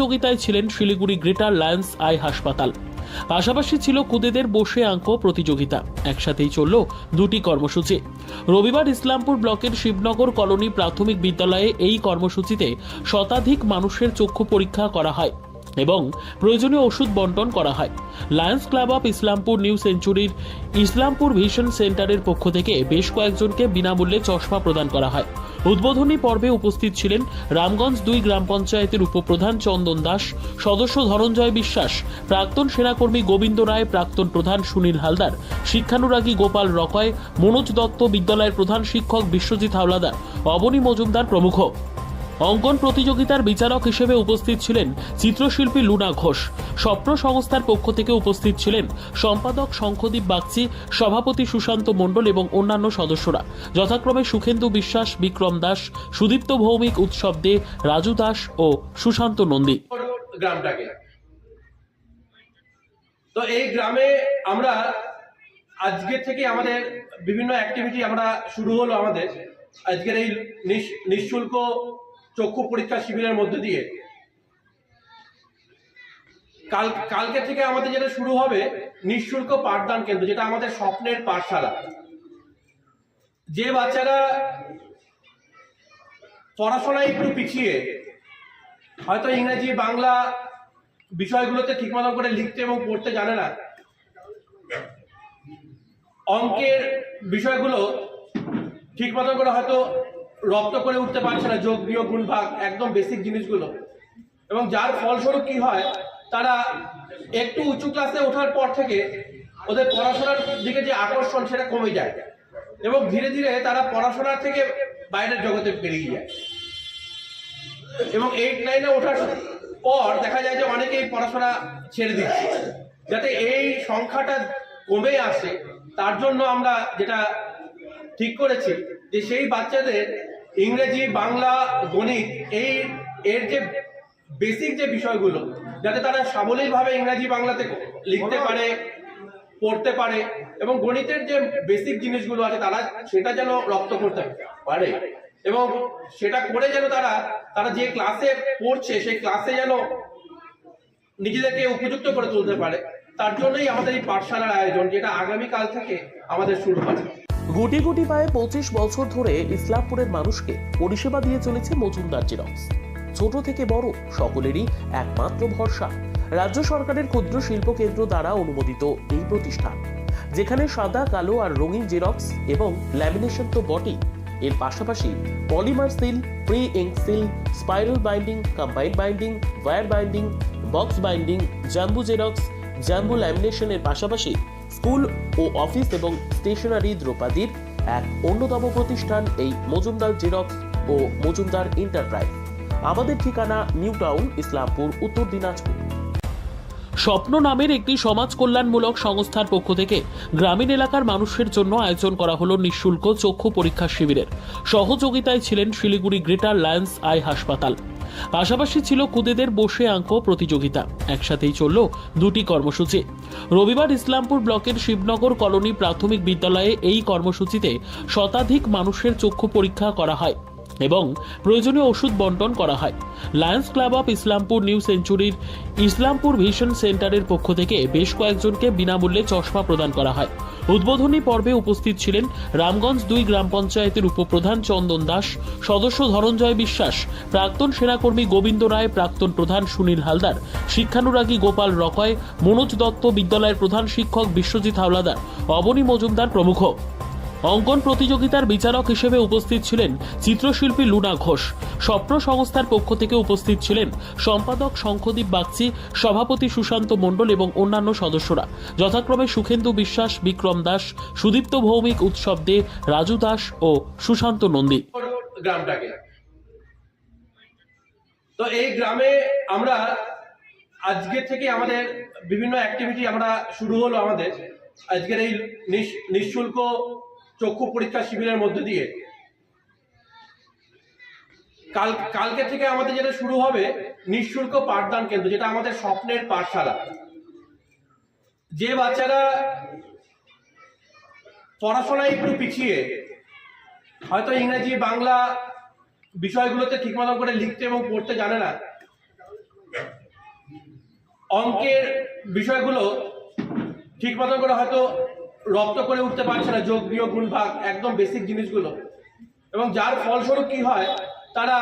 সহযোগিতায় ছিলেন Siliguri greater Lions I হাসপাতাল। পাশাপাশি ছিল কুদেদের বসে আঁক প্রতিযোগিতা। একসাথেই চলল দুটি কর্মসূচি। রবিবার ইসলামপুর ব্লকের শিবনগর কলোনি প্রাথমিক বিদ্যালয়ে এই কর্মসূচিতে শতাধিক মানুষের চক্ষু পরীক্ষা করা হয়। এবং প্রয়োজনীয় ওষুধ বন্টন করা হয়। Lions Club of Islampur new সেঞ্চুরির Islampur vision সেন্টারের পক্ষ থেকে বেশ কয়েকজনকে বিনামূল্যে চশমা প্রদান করা হয়। উদ্বোধনী পর্বে উপস্থিত ছিলেন রামগঞ্জ দুই গ্রাম পঞ্চায়েতের উপপ্রধান চন্দন দাস, সদস্য ধনঞ্জয় বিশ্বাস, প্রাক্তন সেনাকর্মী গোবিন্দ রায়, প্রাক্তন প্রধান সুনীল হালদার, শিক্ষানুরাগী গোপাল রকয়, মনোজ দত্ত বিদ্যালয়ের প্রধান শিক্ষক বিশ্বজিৎ হাওলাদার, অবনী মজুমদার প্রমুখ। অঙ্কন প্রতিযোগিতার বিচারক হিসেবে উপস্থিত ছিলেন চিত্রশিল্পী লুনা ঘোষ। স্বপ্ন সংস্থার পক্ষ থেকে উপস্থিত ছিলেন সম্পাদক শঙ্খদীপ বাগচি, সভাপতি সুশান্ত মণ্ডল এবং অন্যান্য সদস্যরা। যথাক্রমে সুখেন্দু বিশ্বাস, বিক্রম দাস, সুদীপ্ত ভৌমিক, উৎসব দে, রাজু দাস ও সুশান্ত নন্দী। গ্রামটাকে। তো এই গ্রামে আমরা আজকে থেকে আমাদের বিভিন্ন অ্যাক্টিভিটি আমরা শুরু হলো আমাদের। আজকের এই নিঃশুল্ক চক্ষু পরীক্ষা শিবিরের মধ্যে দিয়ে। কাল, কালকে থেকে আমাদের যেটা শুরু হবে নিঃশুল্ক পাঠদান কেন্দ্র, যেটা আমাদের স্বপ্নের পাঠশালা। যে বাচ্চারা পড়াশোনায় একটু পিছিয়ে, হয়তো ইংরেজি, বাংলা বিষয়গুলোতে ঠিক মতো করে লিখতে এবং পড়তে জানে না, অঙ্কের বিষয়গুলো ঠিক মতো করে হয়তো রপ্ত করে উঠতে পারছে না, যোগ বিয়োগ গুণ ভাগ একদম বেসিক জিনিসগুলো। এবং যার ফলস্বরূপ কি হয়, তারা একটু উঁচু ক্লাসে ওঠার পর থেকে ওদের পড়াশোনার দিকে যে আকর্ষণ, সেটা কমে যায়। এবং ধীরে ধীরে তারা পড়াশোনার থেকে বাইরের জগতে বেরিয়ে যায়। এবং এইট নাইনে ওঠার পর দেখা যায় যে অনেকেই পড়াশোনা ছেড়ে দিচ্ছে। যাতে এই সংখ্যাটা কমে আসে, তার জন্য আমরা যেটা ঠিক করেছি, যে সেই বাচ্চাদের ইংরেজি, বাংলা, গণিত, এই, এর যে বেসিক যে বিষয়গুলো, যাতে তারা সাবলীলভাবে ইংরেজি, বাংলাতে লিখতে পারে, পড়তে পারে, এবং গণিতের যে বেসিক জিনিসগুলো আছে, তারা সেটা যেন রপ্ত করতে পারে। এবং সেটা করে যেন তারা তারা যে ক্লাসে পড়ছে, সেই ক্লাসে যেন নিজেদেরকে উপযুক্ত করে তুলতে পারে, তার জন্যই আমাদের এই পাঠশালার আয়োজন, যেটা আগামীকাল থেকে আমাদের শুরু হবে গুটি গুটি পায়ে পঁচিশ বছর ধরে ইসলামপুরের মানুষকে পরিষেবা দিয়ে চলেছে মজুমদার জেরক্স। ছোট থেকে বড়, সকলেরই একমাত্র ভরসা। রাজ্য সরকারের ক্ষুদ্র শিল্প কেন্দ্র দ্বারা অনুমোদিত এই প্রতিষ্ঠান। যেখানে সাদা, কালো আর রঙিন জেরক্স এবং ল্যামিনেশন তো বটেই। এর পাশাপাশি polymer seal pre ink seal, spiral binding combined binding, wire binding, box binding, jumbo xerox jumbo ল্যামিনেশনের পাশাপাশি স্কুল ও অফিস এবং স্টেশনারি দ্রৌপদীর এক অন্যতম প্রতিষ্ঠান এই মজুমদার জেরক্স ও মজুমদার এন্টারপ্রাইজ। আমাদের ঠিকানা নিউ টাউন, ইসলামপুর, উত্তর দিনাজপুর। স্বপ্ন নামের একটি সমাজ কল্যাণমূলক সংস্থার পক্ষ থেকে গ্রামীণ এলাকার মানুষের জন্য আয়োজন করা হলো নিঃশুল্ক চক্ষু পরীক্ষা শিবিরের। সহযোগিতায় ছিলেন শিলিগুড়ি গ্রেটার লায়ন্স আই হাসপাতাল। পাশাপাশি ছিল কুদেদের বসে আঁক প্রতিযোগিতা। একসাথেই চলল দুটি কর্মসূচি। রবিবার ইসলামপুর ব্লকের শিবনগর কলোনি প্রাথমিক বিদ্যালয়ে এই কর্মসূচিতে শতাধিক মানুষের চক্ষু পরীক্ষা করা হয় এবং প্রয়োজনীয় ওষুধ বন্টন করা হয়। Lions Club of Islampur new সেঞ্চুরির Islampur vision সেন্টারের পক্ষ থেকে বেশ কয়েকজনকে বিনামূল্যে চশমা প্রদান করা হয়। উদ্বোধনী পর্বে উপস্থিত ছিলেন রামগঞ্জ দুই গ্রাম পঞ্চায়েতের উপপ্রধান চন্দন দাস, সদস্য ধনঞ্জয় বিশ্বাস, প্রাক্তন সেনাকর্মী গোবিন্দ রায়, প্রাক্তন প্রধান সুনীল হালদার, শিক্ষানুরাগী গোপাল রকয়, মনোজ দত্ত বিদ্যালয়ের প্রধান শিক্ষক বিশ্বজিৎ হাওলাদার, অবনী মজুমদার প্রমুখ। অঙ্কন প্রতিযোগিতার বিচারক হিসেবে উপস্থিত ছিলেন চিত্রশিল্পী লুনা ঘোষ। স্বপ্ন সংস্থার পক্ষ থেকে উপস্থিত ছিলেন সম্পাদক শঙ্খদীপ বাগচি, সভাপতি সুশান্ত মণ্ডল এবং অন্যান্য সদস্যরা। যথাক্রমে সুখেন্দু বিশ্বাস, বিক্রম দাস, সুদীপ্ত ভৌমিক, উৎসব দে, রাজু দাস ও সুশান্ত নন্দী। গ্রামটাকে। তো এই গ্রামে আমরা আজকে থেকে আমাদের বিভিন্ন অ্যাক্টিভিটি আমরা শুরু হলো আমাদের। আজকের এই নিঃশুল্ক চক্ষু পরীক্ষা শিবিরের মধ্যে দিয়ে। কাল, কালকে থেকে আমাদের যেটা শুরু হবে, নিঃশুল্ক পাঠদান কেন্দ্র, যেটা আমাদের স্বপ্নের পাঠশালা। যে বাচ্চারা পড়াশোনায় একটু পিছিয়ে, হয়তো ইংরেজি, বাংলা বিষয়গুলোতে ঠিক মতো করে লিখতে এবং পড়তে জানে না, অঙ্কের বিষয়গুলো ঠিক মতন করে হয়তো রপ্ত করে উঠতে পারছে না যোগ, বিয়োগ গুণ ভাগ একদম বেসিক জিনিসগুলো। এবং যার ফলস্বরূপ কি হয়, তারা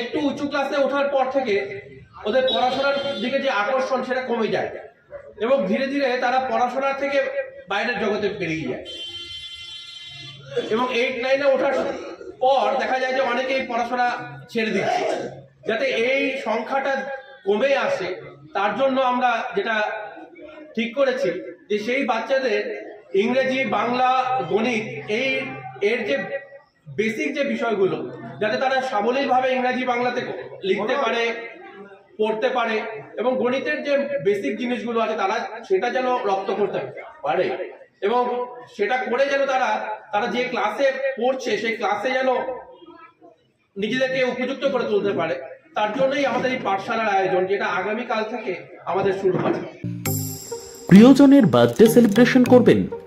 একটু উঁচু ক্লাসে ওঠার পর থেকে ওদের পড়াশোনার দিকে যে আকর্ষণ, সেটা কমে যায়। এবং ধীরে ধীরে তারা পড়াশোনার থেকে বাইরের জগতে বেরিয়ে যায়। এবং এইট নাইনে ওঠার পর দেখা যায় যে অনেকেই পড়াশোনা ছেড়ে দিচ্ছে। যাতে এই সংখ্যাটা কমে আসে, তার জন্য আমরা যেটা ঠিক করেছি, যে সেই বাচ্চাদের ইংরেজি, বাংলা, গণিত, এই এর যে বেসিক যে বিষয়গুলো, যাতে তারা সাবলীলভাবে ইংরেজি, বাংলাতে লিখতে পারে, পড়তে পারে, এবং গণিতের যে বেসিক জিনিসগুলো আছে, তারা সেটা যেন রপ্ত করতে পারে। এবং সেটা করে যেন তারা তারা যে ক্লাসে পড়ছে, সেই ক্লাসে যেন নিজেদেরকে উপযুক্ত করে তুলতে পারে, তার জন্যই আমাদের এই পাঠশালার আয়োজন, যেটা আগামীকাল থেকে আমাদের শুরু হয় প্রিয়জনের বার্থডে সেলিব্রেশন করবেন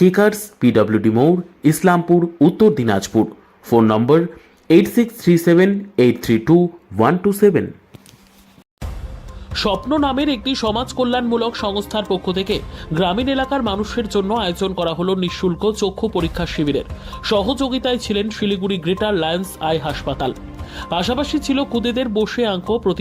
কেকার্স পিডব্লিউডি মোড়, Islampur, Uttar Dinajpur. Phone number eight six three seven eight three two one two seven স্বপ্ন নামের একটি সমাজ কল্যাণমূলক সংস্থার পক্ষ থেকে গ্রামীণ এলাকার মানুষের জন্য আয়োজন করা হলো নিঃশুল্ক চক্ষু পরীক্ষা শিবিরের। সহযোগিতায় ছিলেন শিলিগুড়ি গ্রেটার লায়ন্স আই হাসপাতাল। পাশাপাশি ছিল কুদেদের বসে আঁকো প্রতি